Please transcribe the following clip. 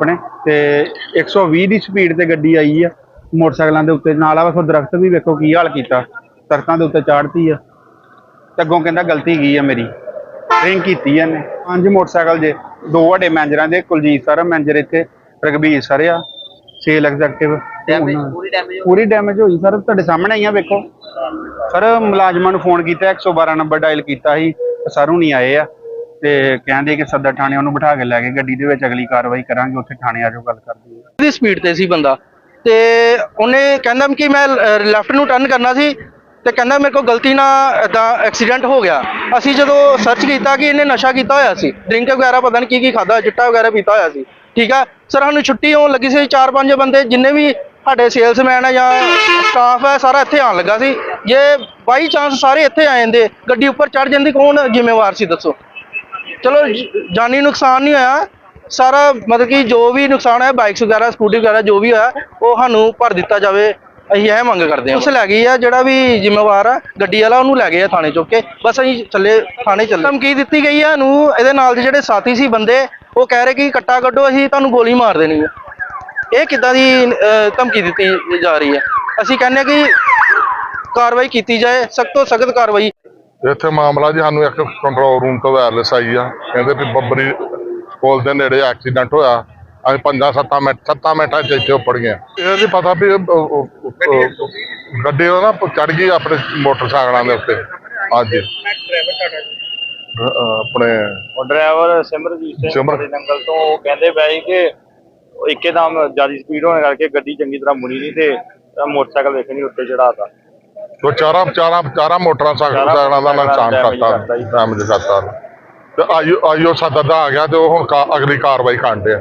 ਆਪਣੇ ਤੇ 120 ਦੀ ਸਪੀਡ ਤੇ ਗੱਡੀ ਆਈ ਆ। ਮੋਟਰਸਾਈਕਲਾਂ ਦੇ ਉੱਤੇ ਨਾਲ ਆ ਵੇਖੋ ਦਰਖਤ ਵੀ ਵੇਖੋ ਕੀ ਹਾਲ ਕੀਤਾ। ਦਰਖਤਾਂ ਦੇ ਉੱਤੇ ਚਾੜਤੀ ਆ। ਤੇ ਅੱਗੋਂ ਕਹਿੰਦਾ ਗਲਤੀ ਕੀ ਆ ਮੇਰੀ। ਡਰਿੰਕ ਕੀਤੀ ਆ ਇਹਨੇ। ਪੰਜ ਮੋਟਰਸਾਈਕਲ ਜੇ ਦੋ ਵੱਡੇ ਮੈਨੇਜਰਾਂ ਦੇ ਕੁਲਜੀਤ ਸਰ ਮੈਨੇਜਰ ਇੱਥੇ ਰਗਬੀਰ ਸਰ ਆ ਸੇਲ ਐਗਜ਼ੈਕਟਿਵ ਪੂਰੀ ਡੈਮੇਜ ਹੋਈ। ਸਰ ਤੁਹਾਡੇ ਸਾਹਮਣੇ ਹੀ ਆ ਵੇਖੋ। ਸਰ ਮੁਲਾਜ਼ਮਾਂ ਨੂੰ ਫੋਨ ਕੀਤਾ 112 ਨੰਬਰ ਡਾਇਲ ਕੀਤਾ ਸੀ ਸਰ ਹੁਣੀ ਆਏ ਆ। ਤੇ ਕਹਿੰਦੇ ਕਿ ਸਦਰ ਥਾਣੇ ਉਹਨੂੰ ਬਿਠਾ ਕੇ ਲੈ ਗਏ, ਗੱਡੀ ਦੇ ਵਿੱਚ ਅਗਲੀ ਕਾਰਵਾਈ ਕਰਾਂਗੇ, ਉੱਥੇ ਥਾਣੇ ਆ ਜਾਓ, ਗੱਲ ਕਰਦੇ ਹਾਂ। ਦੀ ਸਪੀਡ ਤੇ ਸੀ ਬੰਦਾ? ਤੇ ਉਹਨੇ ਕਹਿੰਦਾ ਕਿ ਮੈਂ ਲੈਫਟ ਨੂੰ ਟਰਨ ਕਰਨਾ ਸੀ, ਤੇ ਕਹਿੰਦਾ ਮੇਰੇ ਕੋਲ ਗਲਤੀ ਨਾਲ ਇਦਾਂ ਐਕਸੀਡੈਂਟ ਹੋ ਗਿਆ। ਅਸੀਂ ਜਦੋਂ ਸਰਚ ਕੀਤਾ ਕਿ ਇਹਨੇ ਨਸ਼ਾ ਕੀਤਾ ਹੋਇਆ ਸੀ ਡਰਿੰਕ ਵਗੈਰਾ ਪਤਾ ਨਹੀਂ ਕੀ ਕੀ ਖਾਦਾ ਚਿੱਟਾ ਵਗੈਰਾ ਪੀਤਾ ਹੋਇਆ ਸੀ, ਠੀਕ ਆ? ਸਰ ਸਾਨੂੰ ਛੁੱਟੀ ਹੋਣ ਲੱਗੀ ਸੀ ਚਾਰ ਪੰਜ ਬੰਦੇ, ਜਿੰਨੇ ਵੀ ਸਾਡੇ ਸੇਲਸਮੈਨ ਆ ਜਾਂ ਸਟਾਫ ਹੈ ਸਾਰਾ ਇੱਥੇ ਆਉਣ ਲੱਗਾ ਸੀ। ਜੇ ਬਾਈ ਚਾਂਸ ਸਾਰੇ ਇੱਥੇ ਆ ਜਾਂਦੇ, ਗੱਡੀ ਉੱਪਰ ਚੜ ਜਾਂਦੀ, ਕੌਣ ਜ਼ਿੰਮੇਵਾਰ ਸੀ, ਦੱਸੋ? ਚਲੋ, ਜਾਨੀ ਨੁਕਸਾਨ ਨਹੀਂ ਹੋਇਆ। ਸਾਰਾ ਮਤਲਬ ਕਿ ਜੋ ਵੀ ਨੁਕਸਾਨ ਹੈ ਬਾਈਕਸ ਵਗੈਰਾ ਸਕੂਟੀ ਵਗੈਰਾ, ਜੋ ਵੀ ਹੋਇਆ, ਉਹ ਸਾਨੂੰ ਭਰ ਦਿੱਤਾ ਜਾਵੇ। ਅਸੀਂ ਇਹ ਮੰਗ ਕਰਦੇ ਹਾਂ। ਉਸ ਲੈ ਗਈ ਆ, ਜਿਹੜਾ ਵੀ ਜ਼ਿੰਮੇਵਾਰ ਆ, ਗੱਡੀ ਵਾਲਾ, ਉਹਨੂੰ ਲੈ ਗਏ ਆ ਥਾਣੇ ਚੁੱਕ ਕੇ। ਬਸ ਅਸੀਂ ਚੱਲੇ, ਥਾਣੇ ਚੱਲੇ। ਧਮਕੀ ਦਿੱਤੀ ਗਈ ਆ ਨੂੰ ਇਹਦੇ ਨਾਲ ਦੇ ਜਿਹੜੇ ਸਾਥੀ ਸੀ ਬੰਦੇ, ਉਹ ਕਹਿ ਰਹੇ ਕਿ ਕੱਟਾ ਕੱਢੋ, ਅਸੀਂ ਤੁਹਾਨੂੰ ਗੋਲੀ ਮਾਰ ਦੇਣੀ ਆ। ਇਹ ਕਿੱਦਾਂ ਦੀ ਧਮਕੀ ਦਿੱਤੀ ਜਾ ਰਹੀ ਹੈ ਅਸੀਂ ਕਹਿੰਦੇ ਹਾਂ ਕਿ ਕਾਰਵਾਈ ਕੀਤੀ ਜਾਏ, ਸਖਤ ਤੋਂ ਸਖਤ ਕਾਰਵਾਈ ਇੱਥੇ ਮਾਮਲਾ ਜੀ ਸਾਨੂੰ ਇੱਕ ਕੰਟਰੋਲ ਰੂਮ ਤੋਂ ਵਾਇਰਲੈਸ ਆਈ ਆ। ਕਹਿੰਦੇ ਵੀ ਬੱਬਰੀ ਪੁਲ ਦੇ ਨੇੜੇ ਐਕਸੀਡੈਂਟ ਹੋਇਆ। ਅਸੀਂ ਪੰਜਾਂ ਸੱਤਾਂ ਮਿੰਟ ਸੱਤਾਂ ਮਿੰਟਾਂ ਚ ਇੱਥੇ ਉੱਪੜ ਗਏ ਇਹ ਨਹੀਂ ਪਤਾ ਵੀ ਗੱਡੀ ਉਹ ਨਾ ਚੜ ਗਈ ਆਪਣੇ ਮੋਟਰਸਾਈਕਲਾਂ ਦੇ ਉੱਤੇ। ਅੱਜ। ਆਪਣੇ ਉਹ ਡਰਾਈਵਰ ਸਿਮਰਜੀਤ ਸਿੰਘ ਬੜੇ ਨੰਗਲ ਤੋਂ ਉਹ ਕਹਿੰਦੇ ਪਏ ਸੀ ਕਿ ਉਹ ਇੱਕੇਦਮ ਜ਼ਿਆਦਾ ਸਪੀਡ ਹੋਣ ਕਰਕੇ ਗੱਡੀ ਚੰਗੀ ਤਰ੍ਹਾਂ ਮੁੜੀ ਨਹੀਂ ਤੇ ਮੋਟਰਸਾਈਕਲ ਵੇਖੇ ਨਹੀਂ ਉੱਤੇ ਚੜਾਤਾ ਉਹ ਚਾਰਾਂ ਚਾਰਾਂ ਚਾਰਾਂ ਮੋਟਰਾਂ ਸਾਈਕਲਾਂ ਦਾ ਨੁਕਸਾਨ ਕਰਤਾ। ਡੈਮੇਜ ਕਰਤਾ ਤੇ ਆਈਓ ਆਈਓ ਸਦਦਾ ਆ ਗਿਆ ਤੇ ਉਹ ਹੁਣ ਕਾ- ਅਗਲੀ ਕਾਰਵਾਈ ਕਰਦੇ ਆ